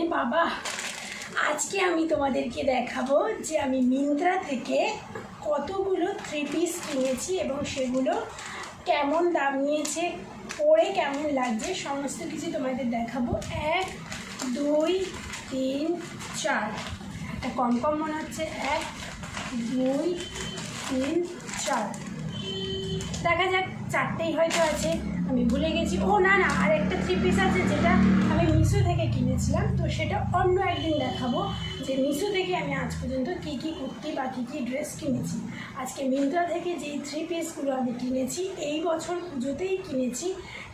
আরে বাবা, আজকে আমি তোমাদেরকে দেখাবো যে আমি মিন্ত্রা থেকে কতগুলো থ্রি পিস কিনেছি এবং সেগুলো কেমন দাম নিয়েছে, পরে কেমন লাগছে, সমস্ত কিছু তোমাদের দেখাবো। এক, দুই, তিন, চার। একটা কম কম মনে হচ্ছে। এক, দুই, তিন, চার। দেখা যাক, চারটেই হয়তো আছে। আমি ভুলে গেছি। ও, না না আর একটা থ্রি পিস আছে যেটা আমি মিশো থেকে কিনেছিলাম, তো সেটা অন্য একদিন দেখাবো। যে মিশো থেকে আমি আজ পর্যন্ত কী কী কুর্তি বা কী কী ড্রেস কিনেছি। আজকে মিন্ত্রা থেকে যেই থ্রি পিসগুলো আমি কিনেছি, এই বছর পুজোতেই কিনেছি।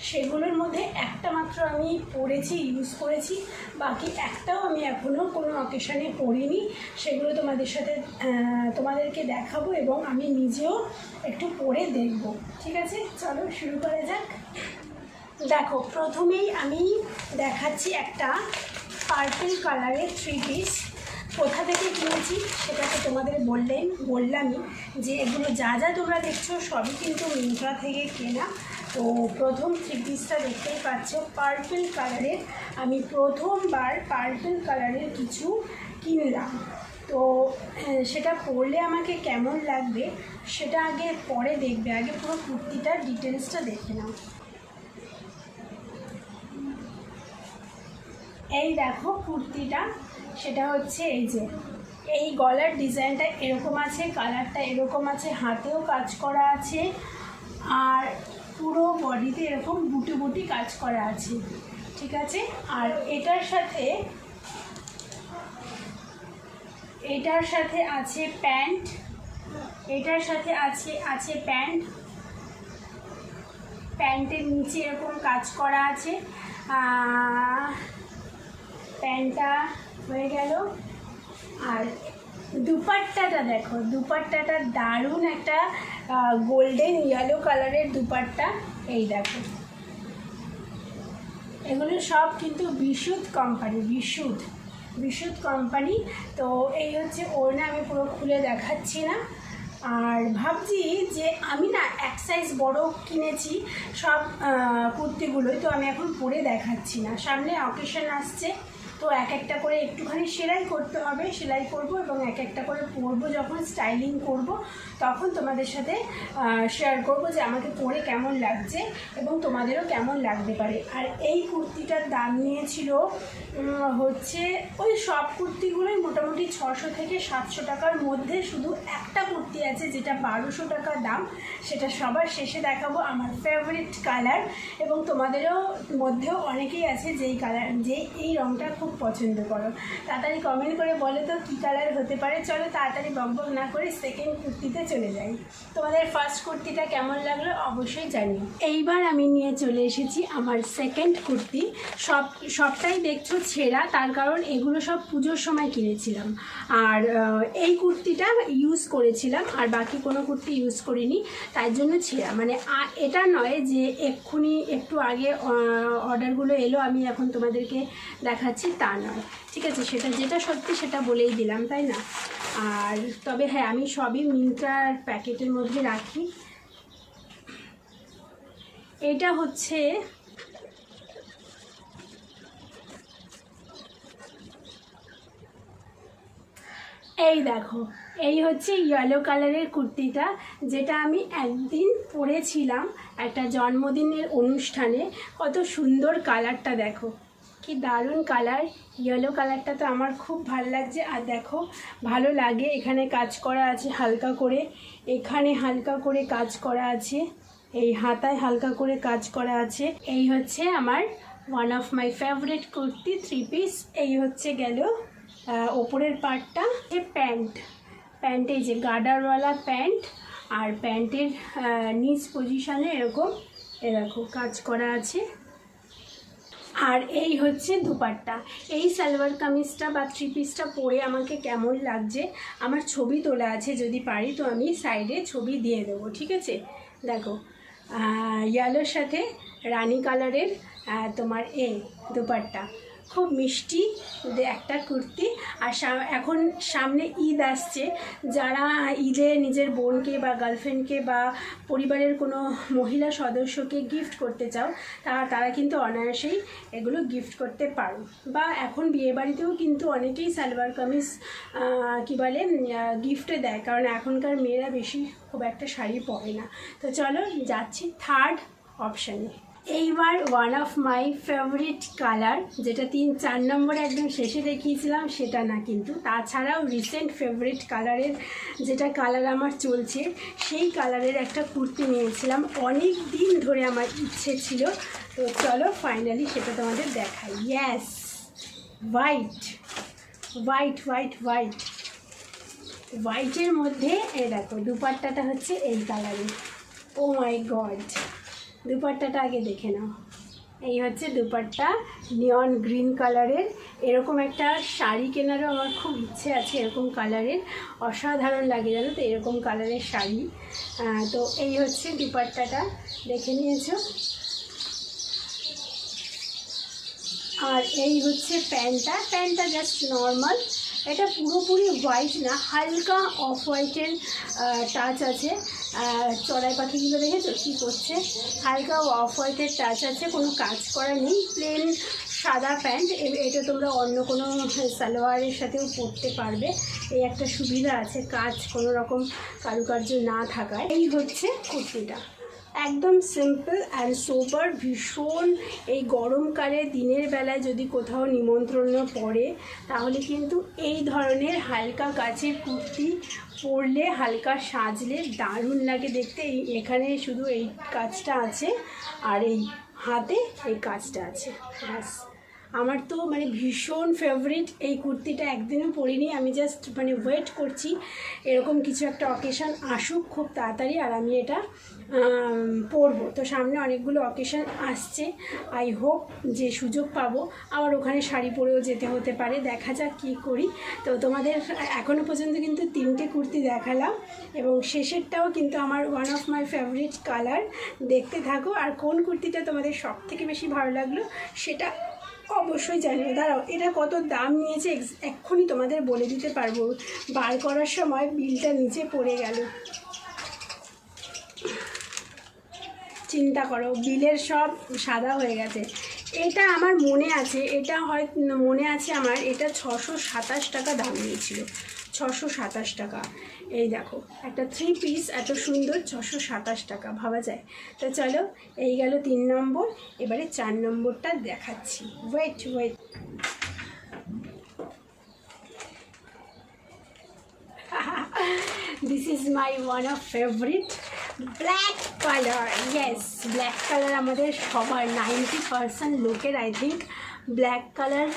সেগুলোর মধ্যে একটা মাত্র আমি পরেছি ইউজ করেছি। বাকি একটাও আমি এখনও কোনো অকেশানে পরিনি। সেগুলো তোমাদের সাথে তোমাদেরকে দেখাবো এবং আমি নিজেও একটু পরে দেখব। ঠিক আছে? চলো শুরু করা যাক। দেখো, প্রথমেই আমি দেখাচ্ছি একটা পার্পল কালারের থ্রি পিস কোথা থেকে কিনেছি সেটা তো তোমাদের বললেন, বললামই যে এগুলো যা যা তোমরা দেখছ সবই কিন্তু মিন্ত্রা থেকে কেনা। তো প্রথম থ্রি পিসটা দেখতেই পাচ্ছ পার্পেল কালারের আমি প্রথমবার পার্পেল কালারের কিছু কিনলাম। তো সেটা পরলে আমাকে কেমন লাগবে সেটা আগে পরে দেখবে। আগে পুরো কুর্তিটার ডিটেলসটা দেখে নাও। এই দেখো কুর্তিটা। সেটা হচ্ছে এই যে, এই গলার ডিজাইনটা এরকম আছে, কালারটা এরকম আছে, হাতেও কাজ করা আছে, আর পুরো বডিতে এরকম বুটি বুটি কাজ করা আছে, ঠিক আছে? আর এটার সাথে এটার সাথে আছে প্যান্ট, এটার সাথে আছে আছে প্যান্ট, প্যান্টের নিচে এরকম কাজ করা আছে প্যান্টটা হয়ে গেল। আর দুপাট্টাটা দেখো, দুপাট্টাটা দারুণ একটা গোল্ডেন ইয়েলো কালারের দুপাট্টা। এই দেখো। এগুলো সব কিন্তু বিশুদ্ধ কোম্পানি বিশুদ্ধ বিশুদ্ধ কোম্পানি তো এই হচ্ছে ওড়না, আমি পুরো খুলে দেখাচ্ছি না। আর ভাবছি যে আমি না এক সাইজ বড় কিনেছি সব কুর্তিগুলোই, তো আমি এখন পরে দেখাচ্ছি না। সামনে অকেশন আসছে। তো এক একটা করে একটুখানি সেলাই করতে হবে, সেলাই করব এবং এক একটা করে পরবো যখন স্টাইলিং করব, তখন তোমাদের সাথে শেয়ার করব যে আমাকে পরে কেমন লাগছে এবং তোমাদেরও কেমন লাগতে পারে। আর এই কুর্তিটার দাম নিয়েছিল হচ্ছে ওই সব কুর্তিগুলোই মোটামুটি ছশো থেকে সাতশো টাকার মধ্যে। শুধু একটা কুর্তি আছে যেটা বারোশো টাকা দাম, সেটা সবার শেষে দেখাবো আমার ফেভারিট কালার এবং তোমাদেরও মধ্যেও অনেকেই আছে যেই কালার যে এই রঙটা খুব পছন্দ করো। তাড়াতাড়ি কমেন্ট করে বলো তো কী কালার হতে পারে। চলো তাড়াতাড়ি বকবক না করে সেকেন্ড কুর্তিতে চলে যাই। তোমাদের ফার্স্ট কুর্তিটা কেমন লাগল অবশ্যই জানি। এইবার আমি নিয়ে চলে এসেছি আমার সেকেন্ড কুর্তি। সব, সবটাই দেখছ ছেঁড়া, তার কারণ এগুলো সব পুজোর সময় কিনেছিলাম। আর এই কুর্তিটা ইউজ করেছিলাম, আর বাকি কোনো কুর্তি ইউজ করিনি, তাই জন্য ছেঁড়া। মানে এটা নয় যে এক্ষুনি একটু আগে অর্ডারগুলো এলো, আমি এখন তোমাদেরকে দেখাচ্ছি। তা নয়। ঠিক আছে, সেটা যেটা সত্যি সেটা বলেই দিলাম, তাই না? আর তবে হ্যাঁ আমি সবই মিন্ত্রার প্যাকেটের মধ্যে রাখি। এটা হচ্ছে এই দেখো, এই হচ্ছে ইয়েলো কালারের কুর্তিটা, যেটা আমি একদিন পরেছিলাম একটা জন্মদিনের অনুষ্ঠানে। কত সুন্দর কালারটা দেখো। কি দারুণ কালার ইয়েলো কালারটা তো আমার খুব ভালো লাগছে। আর দেখো, ভালো লাগে। এখানে কাজ করা আছে হালকা করে। এখানে হালকা করে কাজ করা আছে। এই হাতায় হালকা করে কাজ করা আছে। এই হচ্ছে আমার one of my favourite kurti three piece এই হচ্ছে গেল ওপরের পার্টটা যে প্যান্ট। প্যান্ট এই যে গার্ডারওয়ালা প্যান্ট। আর প্যান্টের নিচ পজিশনে এরকম। এরকম কাজ করা আছে। আর এই হচ্ছে দুপাট্টা। এই সালোয়ার কামিজটা বা থ্রি পিসটা পরে আমাকে কেমন লাগছে, আমার ছবি তোলা আছে, যদি পারি তো আমি সাইডে ছবি দিয়ে দেবো, ঠিক আছে? দেখো ইয়ালোর সাথে রানি কালারের তোমার এ, দুপাট্টা। খুব মিষ্টি একটা কুর্তি। আর এখন সামনে ঈদ আসছে। যারা ঈদে নিজের বোনকে বা গার্লফ্রেন্ডকে বা পরিবারের কোনো মহিলা সদস্যকে গিফট করতে চাও তারা তারা কিন্তু অনায়াসেই এগুলো গিফট করতে পারো। বা এখন বিয়েবাড়িতেও কিন্তু অনেকেই সালোয়ার কামিজ কি বলে গিফটে দেয়। কারণ এখনকার মেয়েরা বেশি খুব একটা শাড়ি পরে না। তো চলো যাচ্ছি থার্ড অপশানে এইবার one of my favourite colour যেটা তিন, চার নম্বরে একদম শেষে দেখিয়েছিলাম, সেটা না কিন্তু। তাছাড়াও রিসেন্ট ফেভারিট কালারের যেটা কালার আমার চলছে, সেই কালারের একটা কুর্তি নিয়েছিলাম। অনেক দিন ধরে আমার ইচ্ছে ছিল। তো চলো ফাইনালি সেটা তোমাদের দেখাই। Yes white white white white হোয়াইটের মধ্যে, এই দেখো, দুপাট্টাটা হচ্ছে এই কালারের ও মাই গড দুপাট্টাটা আগে দেখে নাও। এই হচ্ছে দুপাট্টা নিয়ন গ্রিন কালারের এরকম একটা শাড়ি কেনারও আমার খুব ইচ্ছে আছে এরকম কালারের অসাধারণ লাগে জানো তো, এরকম কালারের শাড়ি। তো এই হচ্ছে দুপাট্টাটা, দেখে নিয়েছো? আর এই হচ্ছে প্যান্টটা প্যান্টটা জাস্ট নর্মাল এটা পুরোপুরি হোয়াইট না, হালকা অফ হোয়াইটের টাচ আছে। চড়াই পাখিগুলো দেখেছ? কী করছে? হালকা অফ হোয়াইটের টাচ আছে, কোনো কাজ করা নেই প্লেন সাদা প্যান্ট। এটা তোমরা অন্য কোনো সালোয়ারের সাথেও পরতে পারবে। এই একটা সুবিধা আছে, কাজ কোনো রকম কারুকার্য না থাকায়। এই হচ্ছে কুর্তিটা। একদম সিম্পল অ্যান্ড সোবার ভীষণ এই গরমকালে দিনের বেলায় যদি কোথাও নিমন্ত্রণ পড়ে, তাহলে কিন্তু এই ধরনের হালকা কাচের কুর্তি পরলে, হালকা সাজলে দারুণ লাগে দেখতে। এখানে শুধু এই কাজটা আছে আর এই হাতে এই কাজটা আছে। ব্যাস। আমার তো মানে ভীষণ ফেভারিট এই কুর্তিটা একদিনও পরিনি, আমি জাস্ট মানে ওয়েট করছি, এরকম কিছু একটা অকেশন আসুক খুব তাড়াতাড়ি আর আমি এটা পরবো। তো সামনে অনেকগুলো অকেশন আসছে আই হোপ যে সুযোগ পাবো। আবার ওখানে শাড়ি পরেও যেতে হতে পারে, দেখা যাক কী করি। তো তোমাদের এখনও পর্যন্ত কিন্তু তিনটে কুর্তি দেখালাম এবং শেষেরটাও কিন্তু আমার one of my favourite colour দেখতে থাকো, আর কোন কুর্তিটা তোমাদের সব থেকে বেশি ভালো লাগল, সেটা অবশ্যই জানিও। দাঁড়াও, এটা কত দাম নিয়েছে এক্ষুনি তোমাদের বলে দিতে পারব। বার করার সময় বিলটা নিচে পড়ে গেল। চিন্তা করো, বিলের সব সাদা হয়ে গেছে। এটা আমার মনে আছে, এটা হয় মনে আছে আমার, এটা ছশো সাতাশ টাকা দাম নিয়েছিল। ছশো সাতাশ টাকা। এই দেখো, একটা থ্রি পিস এত সুন্দর ছশো সাতাশ টাকা, ভাবা যায়? তো চলো, এই গেল তিন নম্বর, এবারে চার নম্বরটা দেখাচ্ছি। Wait wait this is my one of favourite black colour yes black colour আমাদের সবার নাইনটি পারসেন্ট লোকের I think black colour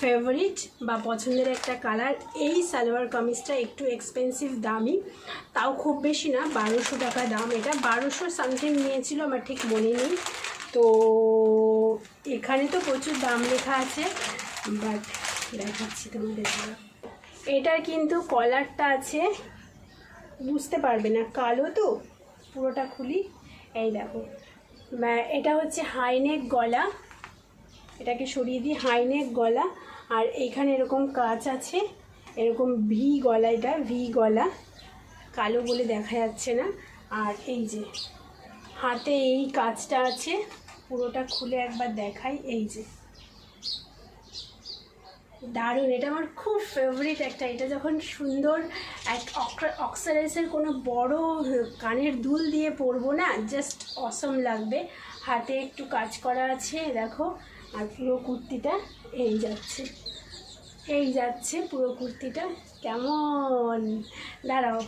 favourite বা পছন্দের একটা কালার এই সালোয়ার কামিজটা একটু এক্সপেন্সিভ দামি। তাও খুব বেশি না, বারোশো টাকা দাম এটা। বারোশো সামথিং নিয়েছিল, আমার ঠিক মনে নেই। তো এখানে তো প্রচুর দাম লেখা আছে বাট দেখাচ্ছি তোমাদের। এটার কিন্তু কলারটা আছে, বুঝতে পারবে না, কালো তো, পুরোটা খুলি। এই দেখো। এটা হচ্ছে হাইনেক গলা। এটাকে সরিয়ে দিই হাইনেক গলা। আর এইখানে এরকম কাজ আছে, এরকম ভি গলা এটা ভি গলা। কালো বলে দেখা যাচ্ছে না। আর এই যে, হাতে এই কাজটা আছে, পুরোটা খুলে একবার দেখাই। এই যে, দারুণ। এটা আমার খুব ফেভারিট একটা। এটা যখন সুন্দর এক অক্সারাইসের কোনো বড় কানের দুল দিয়ে পরবো না জাস্ট অসম লাগবে। হাতে একটু কাজ করা আছে, দেখো। আর পুরো কুর্তিটা এই যাচ্ছে। এই যাচ্ছে পুরো কুর্তিটা। কেমন? দাঁড়াও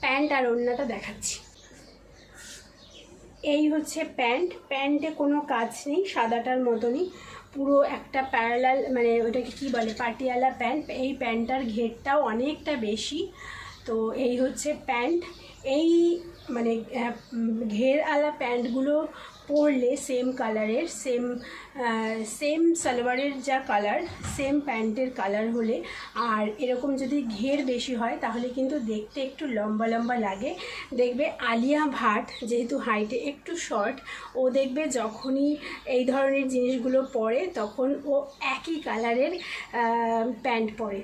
প্যান্ট আর ওড়নাটা দেখাচ্ছি। এই হচ্ছে প্যান্ট। প্যান্টে কোনো কাজ নেই, সাদাটার মতনই। পুরো একটা প্যারালাল মানে ওটাকে কী বলে? পাটিয়ালা প্যান্ট। এই প্যান্টটার ঘেরটাও অনেকটা বেশি। তো এই হচ্ছে প্যান্ট। এই মানে উম, ঘেরওয়ালা প্যান্টগুলো পরলে সেম কালারের সেম সেম সালোয়ারের যা কালার সেম প্যান্টের কালার হলে। আর এরকম যদি ঘের বেশি হয় তাহলে কিন্তু দেখতে একটু লম্বা লম্বা লাগে। দেখবে আলিয়া ভাট যেহেতু হাইটে একটু শর্ট ও দেখবে যখনই এই ধরনের জিনিসগুলো পরে তখন ও একই কালারের প্যান্ট পরে।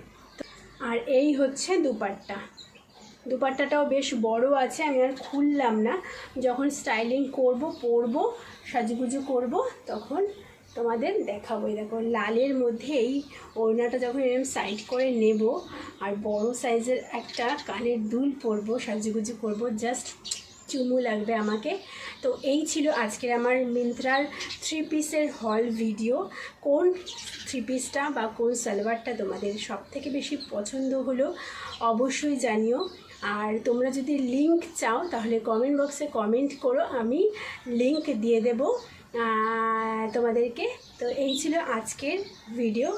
আর এই হচ্ছে দুপাট্টা। দুপাট্টাটাও বেশ বড় আছে, আমি আর খুললাম না। যখন স্টাইলিং করব, পরবো, সাজুগুজু করব, তখন তোমাদের দেখাবো। দেখো, লালের মধ্যে এই ওড়নাটা যখন এরকম সাইড করে নেব, আর বড় সাইজের একটা কানের দুল পরবো, সাজুগুজু করব জাস্ট চুমু লাগবে আমাকে। তো এই ছিল আজকের আমার মিন্ত্রার থ্রি পিসের হল ভিডিও কোন থ্রি পিসটা বা কোন সালোয়ারটা তোমাদের সব থেকে বেশি পছন্দ হলো, অবশ্যই জানিও। আর তোমরা যদি লিংক চাও, তাহলে কমেন্ট বক্সে কমেন্ট করো, আমি লিংক দিয়ে দেব তোমাদেরকে। তো এই ছিল আজকের ভিডিও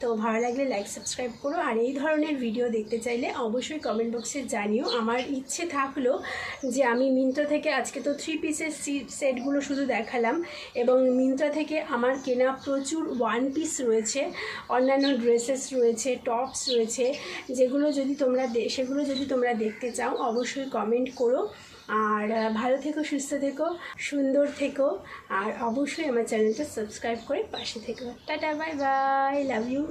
তো ভালো লাগলে লাইক সাবস্ক্রাইব করো। আর এই ধরনের ভিডিও দেখতে চাইলে অবশ্যই কমেন্ট বক্সে জানিও। আমার ইচ্ছে থাকল যে আমি মিন্ত্রা থেকে আজকে তো থ্রি পিসের সেটগুলো শুধু দেখালাম এবং মিন্ত্রা থেকে আমার কেনা প্রচুর ওয়ান পিস রয়েছে। অন্যান্য ড্রেসেস রয়েছে টপস রয়েছে। যেগুলো যদি তোমরা সেগুলো যদি তোমরা দেখতে চাও, অবশ্যই কমেন্ট করো। আর ভালো থেকো, সুস্থ থেকো, সুন্দর থেকো, আর অবশ্যই আমার চ্যানেলটা সাবস্ক্রাইব করে পাশে থেকো। Tata, bye bye, love you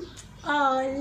all.